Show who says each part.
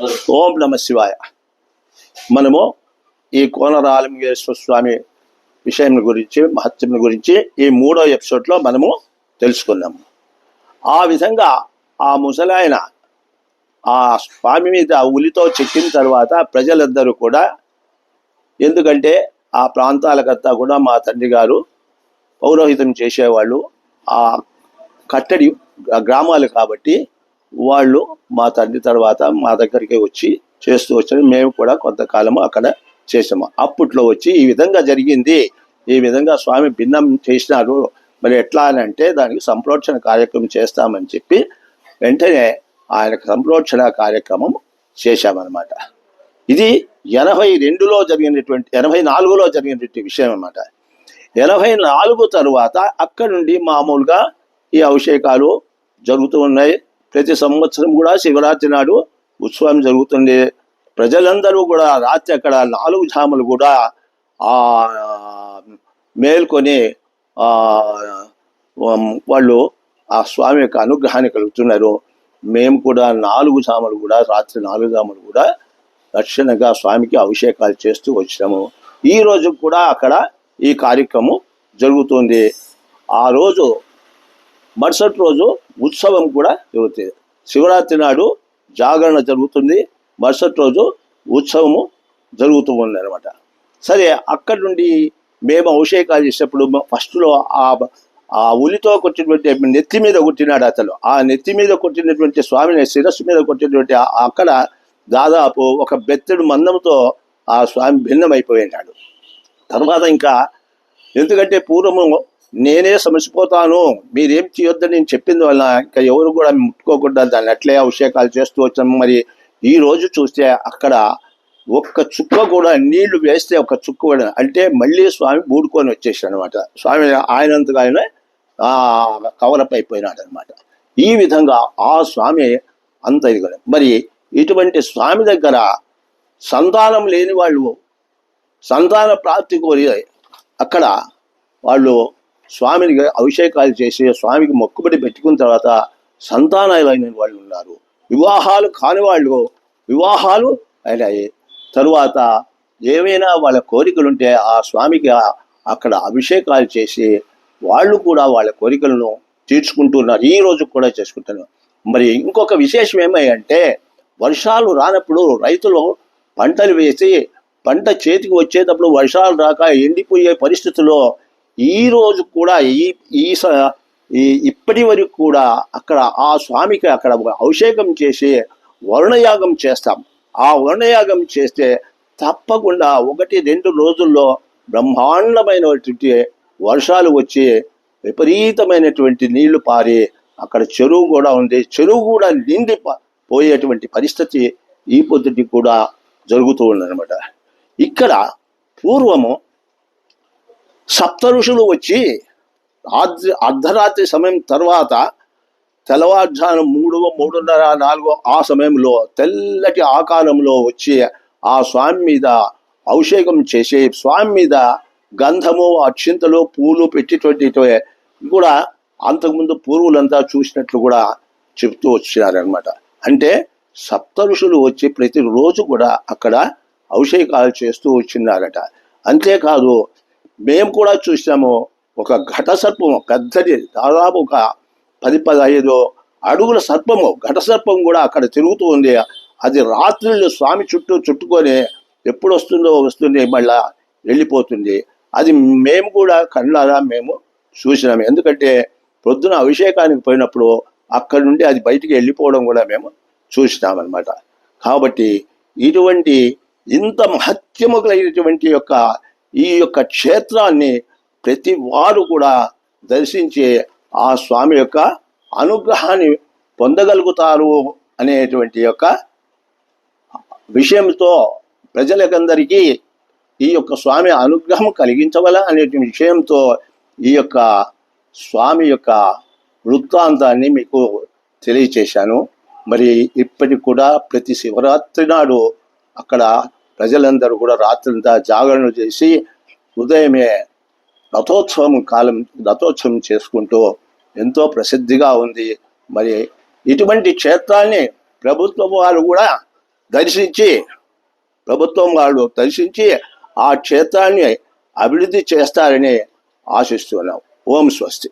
Speaker 1: ఓం నమ శివాయ. మనము ఈ కోనరాలింగేశ్వర స్వామి విషయం గురించి మహత్యం గురించి ఈ మూడో ఎపిసోడ్లో మనము తెలుసుకున్నాము ఆ విధంగా ఆ ముసలాయన ఆ స్వామి మీద ఉలితో చెక్కిన తర్వాత ప్రజలందరూ కూడా ఎందుకంటే ఆ ప్రాంతాలకంతా కూడా మా తండ్రి గారు పౌరోహితం చేసేవాళ్ళు ఆ కట్టడి గ్రామాలు కాబట్టి వాళ్ళు మా తండ్రి తర్వాత మా దగ్గరికి వచ్చి చేస్తూ వచ్చారు. మేము కూడా కొంతకాలము అక్కడ చేసాము అప్పట్లో వచ్చి ఈ విధంగా జరిగింది. ఈ విధంగా స్వామి భిన్నం చేసినారు. మరి ఎట్లా అని అంటే దానికి సంప్రోక్షణ కార్యక్రమం చేస్తామని చెప్పి వెంటనే ఆయనకు సంప్రోక్షణ కార్యక్రమం చేశామన్నమాట. ఇది ఎనభై రెండులో జరిగినటువంటి ఎనభై నాలుగులో జరిగినటువంటి విషయం అనమాట ఎనభై నాలుగు తరువాత అక్కడి నుండి మామూలుగా ఈ అభిషేకాలు జరుగుతూ ఉన్నాయి. ప్రతి సంవత్సరం కూడా శివరాత్రి నాడు ఉత్సవం జరుగుతుంది. ప్రజలందరూ కూడా రాత్రి అక్కడ నాలుగు జాములు కూడా ఆ మేల్కొని వాళ్ళు ఆ స్వామి యొక్క అనుగ్రహాన్ని కలుగుతున్నారు. మేము కూడా నాలుగు జాములు కూడా రాత్రి నాలుగు జాములు కూడా రక్షణగా స్వామికి అభిషేకాలు చేస్తూ వచ్చినాము. ఈ రోజు కూడా అక్కడ ఈ కార్యక్రమం జరుగుతుంది. ఆ రోజు మరుసటి రోజు ఉత్సవం కూడా జరుగుతుంది. శివరాత్రి నాడు జాగరణ జరుగుతుంది. మరుసటి రోజు ఉత్సవము జరుగుతూ ఉంది అనమాట సరే అక్కడి నుండి మేము అభిషేకాలు చేసేప్పుడు ఫస్ట్లో ఆ ఆ ఉలితో కొట్టినటువంటి నెత్తి మీద కొట్టినాడు అతను. ఆ నెత్తి మీద కొట్టినటువంటి స్వామిని శిరస్సు మీద కొట్టినటువంటి అక్కడ దాదాపు ఒక బెత్తడు మందంతో ఆ స్వామి భిన్నమైపోయినాడు. తర్వాత ఇంకా ఎందుకంటే పూర్వము నేనే సమసిపోతాను. మీరేం చేయొద్దని నేను చెప్పింది వల్ల ఇంకా ఎవరు కూడా ముట్టుకోకుండా దాన్ని అట్లే అభిషేకాలు చేస్తూ వచ్చాము. మరి ఈ రోజు చూస్తే అక్కడ ఒక్క చుక్క కూడా నీళ్ళు వేస్తే ఒక చుక్క కూడా అంటే మళ్ళీ స్వామి బూడుకొని వచ్చేసాడు అనమాట స్వామి ఆయనంతగా ఆయన ఆ కవరప్ అయిపోయినాడు అనమాట ఈ విధంగా ఆ స్వామి అంత ఇదిగా మరి ఇటువంటి స్వామి దగ్గర సంతానం లేని వాళ్ళు సంతాన ప్రాప్తి కోరి అక్కడ వాళ్ళు స్వామిని అభిషేకాలు చేసి స్వామికి మొక్కుబడి పెట్టుకున్న తర్వాత సంతానాలైన వాళ్ళు ఉన్నారు. వివాహాలు కాని వాళ్ళు వివాహాలు అయినాయి. తరువాత ఏమైనా వాళ్ళ కోరికలుంటే ఆ స్వామికి అక్కడ అభిషేకాలు చేసి వాళ్ళు కూడా వాళ్ళ కోరికలను తీర్చుకుంటున్నారు. ఈ రోజు కూడా చేసుకుంటున్నారు. మరి ఇంకొక విశేషం ఏమంటే వర్షాలు రానప్పుడు రైతులు పంటలు వేసి పంట చేతికి వచ్చేటప్పుడు వర్షాలు రాక ఎండిపోయే పరిస్థితుల్లో ఈ రోజు కూడా ఈ ఈ స- ఈ ఇప్పటి వరకు కూడా అక్కడ ఆ స్వామికి అక్కడ అభిషేకం చేసి వరుణయాగం చేస్తాం. ఆ వరుణయాగం చేస్తే తప్పకుండా ఒకటి రెండు రోజుల్లో బ్రహ్మాండమైనటువంటి వర్షాలు వచ్చి విపరీతమైనటువంటి నీళ్ళు పారి అక్కడ చెరువు కూడా ఉంది. చెరువు కూడా నిండి పోయేటువంటి పరిస్థితి ఈ పొద్దుటి కూడా జరుగుతూ ఉందన్నమాట. ఇక్కడ పూర్వము సప్త ఋషులు వచ్చి రాత్రి అర్ధరాత్రి సమయం తర్వాత తెల్లవారుజాను మూడవ మూడున్నర నాలుగో ఆ సమయంలో తెల్లటి ఆకారంలో వచ్చి ఆ స్వామి మీద అభిషేకం చేసి స్వామి మీద గంధము అక్షింతలు పూలు పెట్టేటువంటి కూడా అంతకుముందు పూర్వులంతా చూసినట్లు కూడా చెప్తూ వచ్చినారనమాట అంటే సప్త ఋషులు వచ్చి ప్రతిరోజు కూడా అక్కడ అభిషేకాలు చేస్తూ వచ్చినారట. అంతేకాదు మేము కూడా చూసాము ఒక ఘట సర్పము పెద్దది దాదాపు ఒక పది పదహైదు అడుగుల సర్పము ఘట సర్పం కూడా అక్కడ తిరుగుతూ ఉంది. అది రాత్రులు స్వామి చుట్టూ చుట్టుకొని ఎప్పుడు వస్తుందో వస్తుంది మళ్ళా వెళ్ళిపోతుంది. అది మేము కూడా కళ్ళారా మేము చూసినాము. ఎందుకంటే పొద్దున అభిషేకానికి పోయినప్పుడు అక్కడ నుండి అది బయటికి వెళ్ళిపోవడం కూడా మేము చూసినామన్నమాట. కాబట్టి ఇటువంటి ఇంత మహత్యము కలిగినటువంటి యొక్క ఈ యొక్క క్షేత్రాన్ని ప్రతి వారు కూడా దర్శించి ఆ స్వామి యొక్క అనుగ్రహాన్ని పొందగలుగుతారు అనేటువంటి యొక్క విషయంతో ప్రజలకందరికీ ఈ యొక్క స్వామి అనుగ్రహం కలిగించవల అనే విషయంతో ఈ యొక్క స్వామి యొక్క వృత్తాంతాన్ని మీకు తెలియచేశాను. మరి ఇప్పటికి కూడా ప్రతి శివరాత్రి నాడు అక్కడ ప్రజలందరూ కూడా రాత్రంతా జాగరణ చేసి ఉదయమే రథోత్సవం కాలం రథోత్సవం చేసుకుంటూ ఎంతో ప్రసిద్ధిగా ఉంది. మరి ఇటువంటి క్షేత్రాన్ని ప్రభుత్వం వారు కూడా దర్శించి ప్రభుత్వం వాళ్ళు దర్శించి ఆ క్షేత్రాన్ని అభివృద్ధి చేస్తారని ఆశిస్తున్నాం. ఓం స్వస్తి.